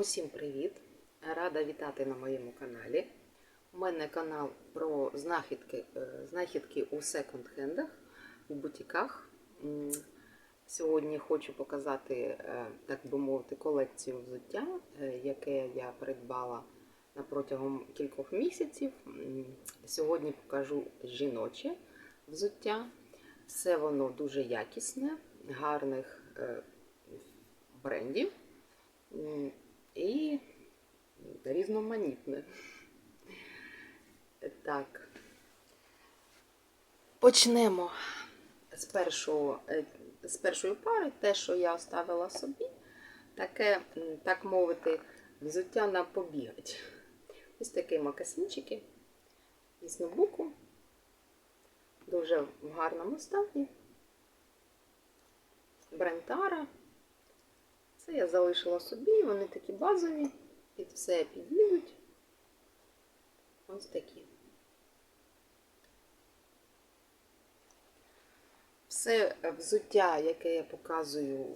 Усім привіт! Рада вітати на моєму каналі. У мене канал про знахідки, е, знахідки у секонд-хендах, у бутіках. Сьогодні хочу показати, е, так би мовити, колекцію взуття, е, яке я придбала протягом кількох місяців. Сьогодні покажу жіноче взуття. Все воно дуже якісне, гарних брендів. І різноманітне. Так. Почнемо з, першого, е, з першої пари, те, що я оставила собі, таке, так мовити, взуття на побігать. Ось такі макасинчики із нобуку. Дуже в гарному стані. Брентара. Це я залишила собі, вони такі базові, під все підійдуть. Ось такі. Все взуття, яке я показую,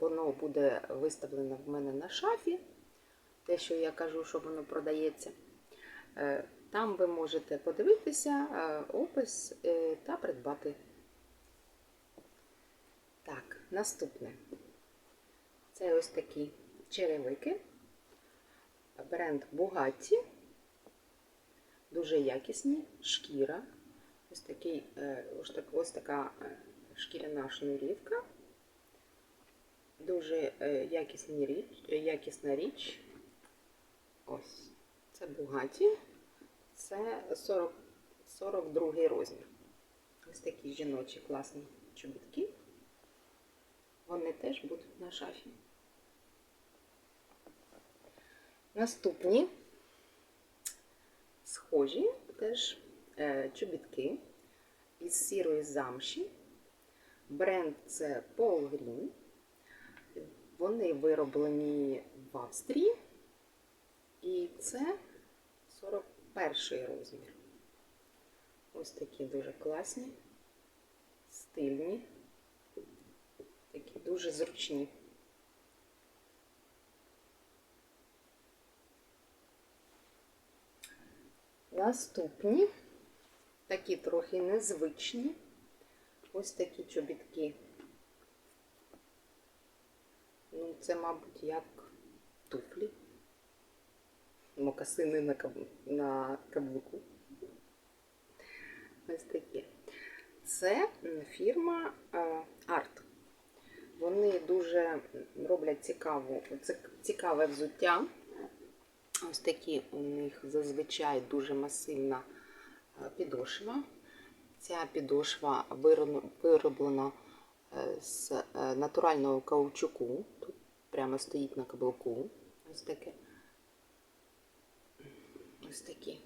воно буде виставлено в мене на шафі. Те, що я кажу, що воно продається. Е, Там ви можете подивитися е, опис е, та придбати. Так, наступне. Це ось такі черевики. Бренд Bugatti. Дуже якісні, шкіра. Ось, такий, е, ось, так, ось така е, шкіряна шнурівка. Дуже е, якісні річ, якісна річ. Ось. Це Bugatti. Це 40, 42 розмір. Ось такі жіночі класні чобітки. Вони теж будуть на шафі. Наступні схожі теж е, чобітки із сірої замші. Бренд це Paul Green. Вони вироблені в Австрії. І це 41 розмір. Ось такі дуже класні, стильні, такі дуже зручні. Наступні, такі трохи незвичні, ось такі чобітки. Ну, це, мабуть, як туфлі, мокасини на, каб... на каблуку. Ось такі. Це фірма Арт. Вони дуже роблять цікаву, цікаве взуття. Ось такі у них зазвичай дуже масивна е, підошва. Ця підошва вироблена е, з е, натурального каучуку. Тут прямо стоїть на каблуку. Ось таке. Ось такі.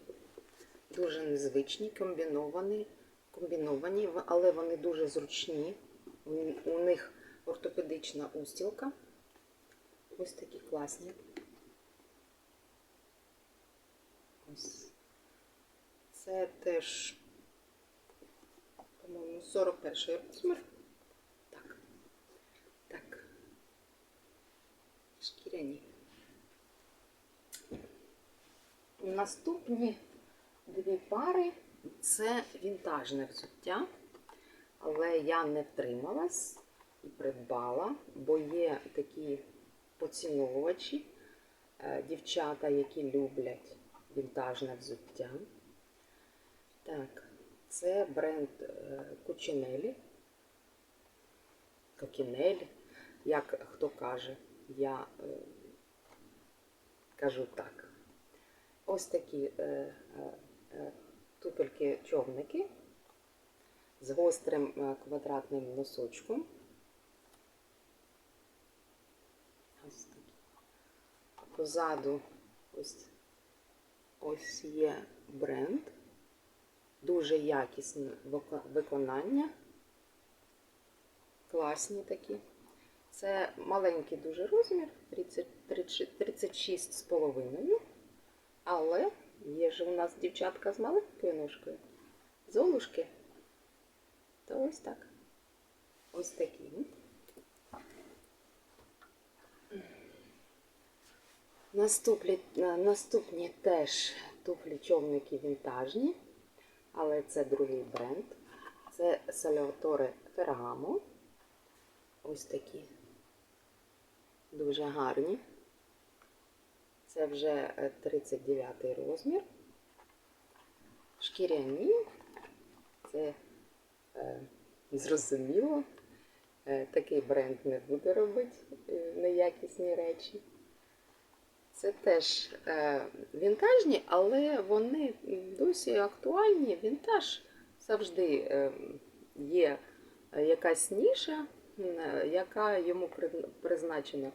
Дуже незвичні, комбіновані, комбіновані, але вони дуже зручні. У них ортопедична устілка. Ось такі класні. Ось. Це теж, по-моєму, 41 розмір. Так. Так. Шкіряні. Наступні дві пари це вінтажне взуття, але я не втрималась і придбала, бо є такі поціновувачі, е, дівчата, які люблять вінтажне взуття. Так, це бренд Кучинелі. Кокінелі, як хто каже, я е, кажу так. Ось такі е, е, е, туфельки-човники з гострим е, квадратним носочком. Ось такі. Позаду ось Ось є бренд, дуже якісне виконання. Класні такі. Це маленький дуже розмір, 36,5. Але є ж у нас дівчатка з маленькою ножкою. Золушки. То ось так. Ось такі. Наступлі, наступні теж туфлі човники вінтажні, але це другий бренд. Це Salvatore Ferragamo. Ось такі. Дуже гарні. Це вже е, 39 розмір. Шкіряні. Це е, зрозуміло. Е, такий бренд не буде робити е, неякісні речі. Це теж е, вінтажні, але вони досі актуальні. Вінтаж завжди е, є якась ніша, е, яка йому призначена.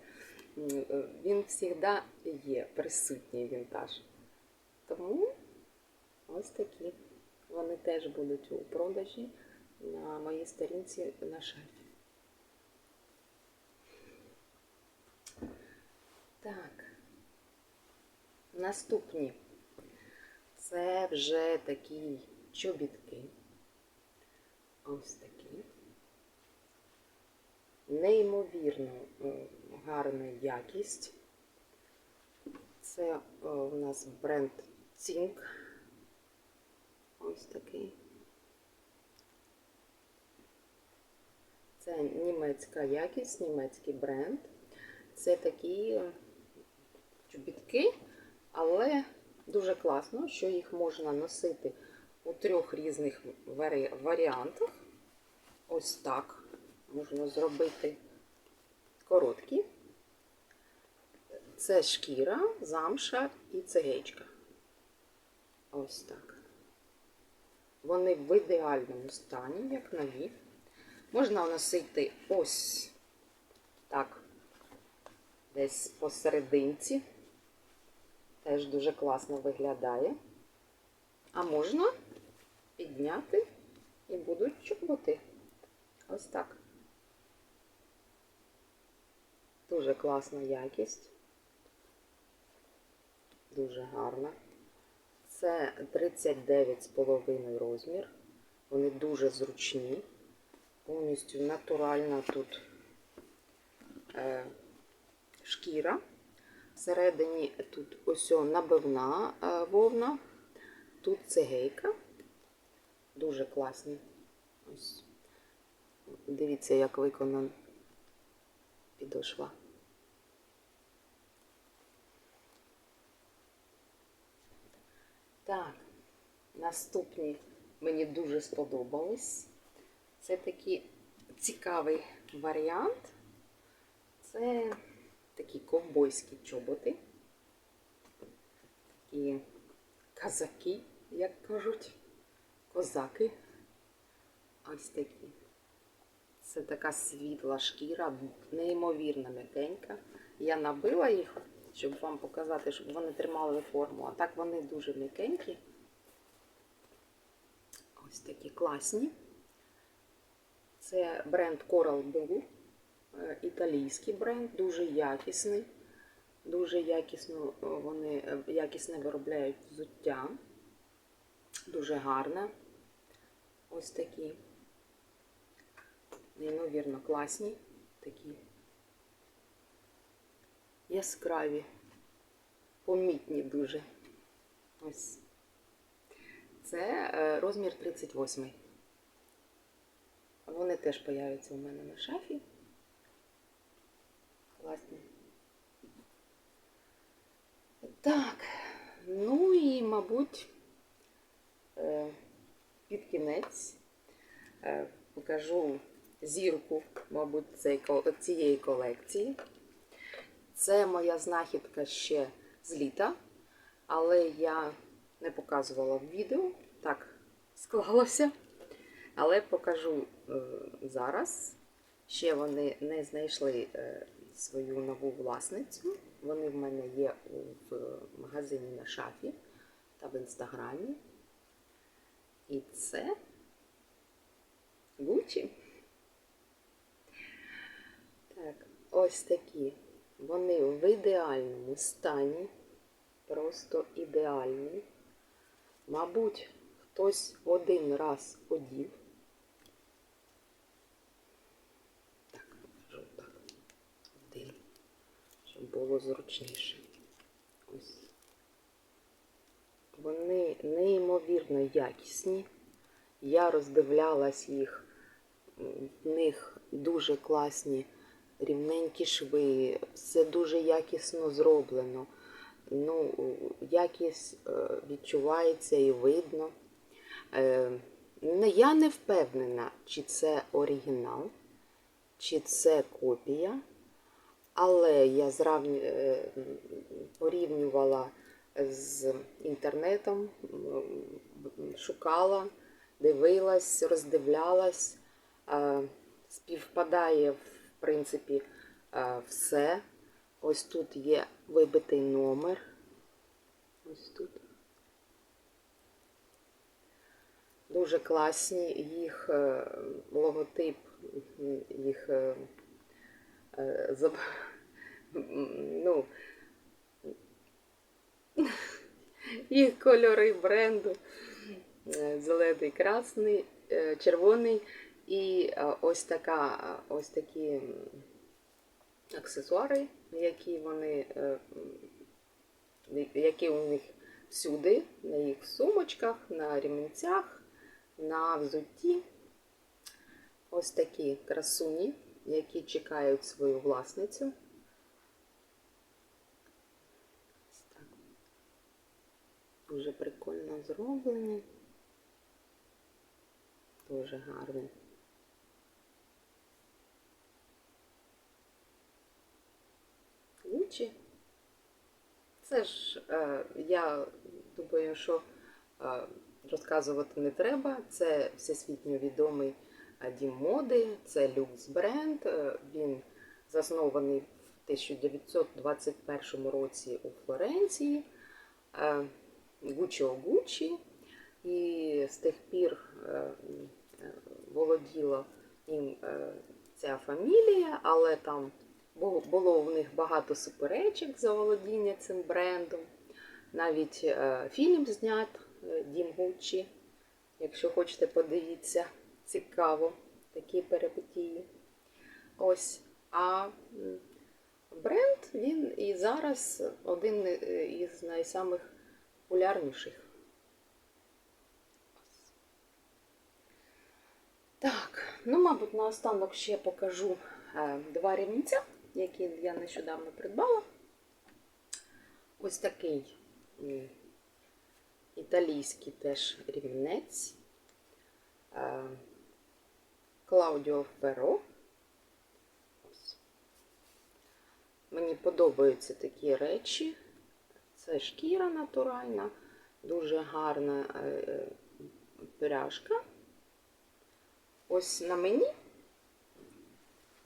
Він завжди є присутній вінтаж. Тому ось такі. Вони теж будуть у продажі на моїй сторінці на шафі. Так. Наступні. Це вже такі чобітки. Ось такі. Неймовірно е, гарна якість. Це е, у нас бренд Цінк. Ось такий. Це німецька якість, німецький бренд. Це такі е, чобітки, але дуже класно, що їх можна носити у трьох різних варі- варіантах. Ось так. Можна зробити короткі. Це шкіра, замша і цегечка. Ось так. Вони в ідеальному стані, як нові. Можна носити ось так, десь посерединці. Теж дуже класно виглядає. А можна підняти і будуть чоботи. Ось так. Дуже класна якість. Дуже гарна. Це 39,5 розмір. Вони дуже зручні. Повністю натуральна тут е, шкіра. Всередині тут ось набивна е, вовна. Тут цегейка. Дуже класні. Ось. Дивіться, як виконана підошва. Так, наступні мені дуже сподобались. Це такий цікавий варіант. Це такі ковбойські чоботи. Такі казаки, як кажуть, козаки. Ось такі. Це така світла шкіра, неймовірно м'якенька. Я набила їх, щоб вам показати, щоб вони тримали форму. А так вони дуже м'якенькі. Ось такі класні. Це бренд Coral Blue, італійський бренд, дуже якісний. Дуже якісно е, вони е, якісне виробляють взуття. Дуже гарне. Ось такі. Неймовірно класні. Такі яскраві, помітні дуже. Ось. Це е, розмір 38. Вони теж появляться у мене на шафі. Класні. Так, ну і, мабуть, е, під кінець е, покажу зірку, мабуть, цієї колекції. Це моя знахідка ще з літа, але я не показувала в відео, так склалося. Але покажу е, зараз. Ще вони не знайшли е, свою нову власницю. Вони в мене є в магазині на шафі та в інстаграмі. І це Гучі. Так, ось такі. Вони в ідеальному стані. Просто ідеальні. Мабуть, хтось один раз одів. Так, покажу так. Один. Щоб було зручніше. Вони неймовірно якісні. Я роздивлялась їх, в них дуже класні рівненькі шви, все дуже якісно зроблено. Ну, якість е, відчувається і видно. Е, Я не впевнена, чи це оригінал, чи це копія, але я зравню, е, порівнювала з інтернетом, шукала, дивилась, роздивлялась. Е, Співпадає, в принципі, е, все. Ось тут є вибитий номер. Ось тут. Дуже класні їх логотип, їх ну, їх кольори бренду. Е, Зелений, красний, е, червоний і е, ось така, е, ось такі аксесуари, які вони, е, які у них всюди, на їх сумочках, на ремінцях, на взутті. Ось такі красуні, які чекають свою власницю. Так. Дуже прикольно зроблені. Дуже гарні. Гучі. Це ж е, я думаю, що е, розказувати не треба. Це всесвітньо відомий дім моди, це люкс бренд. Е, він заснований в 1921 році у Флоренції. Е, Гуччо Гуччі. І з тих пір е, володіла їм ця фамілія, але там було, в них багато суперечок за володіння цим брендом. Навіть фільм знят Дім Гуччі. Якщо хочете, подивіться, цікаво такі перипетії. Ось. А бренд він і зараз один е, із найсамих популярніших. Так, ну, мабуть, наостанок ще покажу е, два ремінця, які я нещодавно придбала. Ось такий італійський теж ремінець. Клаудіо. Ось. Мені подобаються такі речі. Це шкіра натуральна, дуже гарна е, е, пряжка. Ось на мені.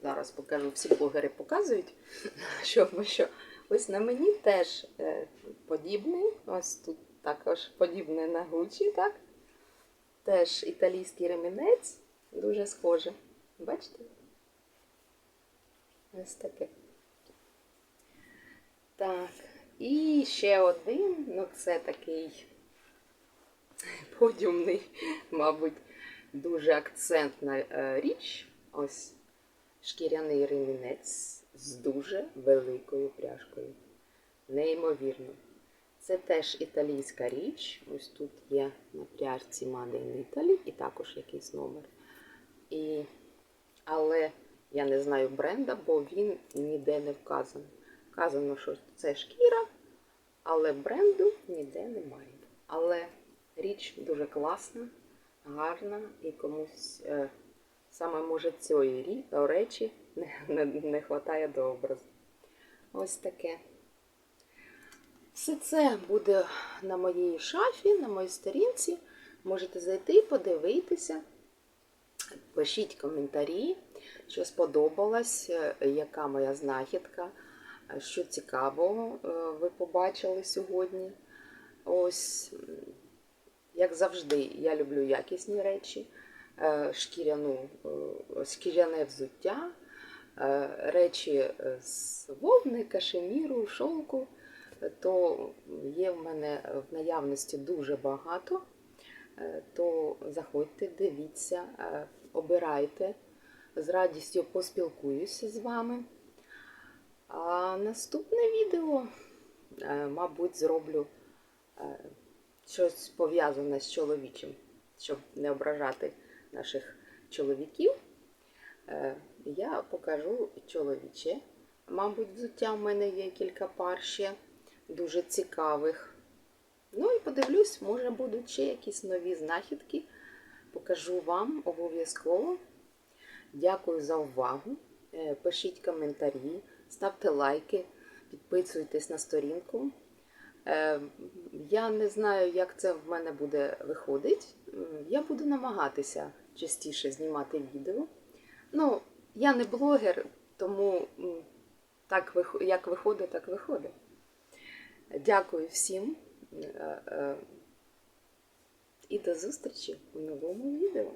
Зараз покажу, всі блогери показують, що, що. Ось на мені теж е, подібний. Ось тут також подібне на Гучі, так? Теж італійський ремінець, дуже схоже. Бачите? Ось таке. Так, і ще один, ну це такий подіумний, мабуть, дуже акцентна е, річ. Ось шкіряний ремінець з дуже великою пряжкою. Неймовірно. Це теж італійська річ. Ось тут є на пряжці Made in Italy і також якийсь номер. І... Але я не знаю бренда, бо він ніде не вказаний. Вказано, що це шкіра, але бренду ніде немає. Але річ дуже класна, гарна і комусь е, саме може цієї рі- речі не, не, вистачає до образу. Ось таке. Все це буде на моїй шафі, на моїй сторінці. Можете зайти, подивитися. Пишіть коментарі, що сподобалось, е, яка моя знахідка, е, що цікавого е, ви побачили сьогодні. Ось, як завжди, я люблю якісні речі, шкіряну, шкіряне взуття, речі з вовни, кашеміру, шовку. То є в мене в наявності дуже багато. То заходьте, дивіться, обирайте. З радістю поспілкуюся з вами. А наступне відео е, мабуть, зроблю е, щось пов'язане з чоловічим, щоб не ображати наших чоловіків. Е, Я покажу чоловіче. Мабуть, взуття в мене є кілька пар ще дуже цікавих. Ну і подивлюсь, може будуть ще якісь нові знахідки. Покажу вам обов'язково. Дякую за увагу. Е, Пишіть коментарі, ставте лайки, підписуйтесь на сторінку. Е, Я не знаю, як це в мене буде виходити. Я буду намагатися частіше знімати відео. Ну, я не блогер, тому так як виходить, так виходить. Дякую всім е, і до зустрічі у новому відео.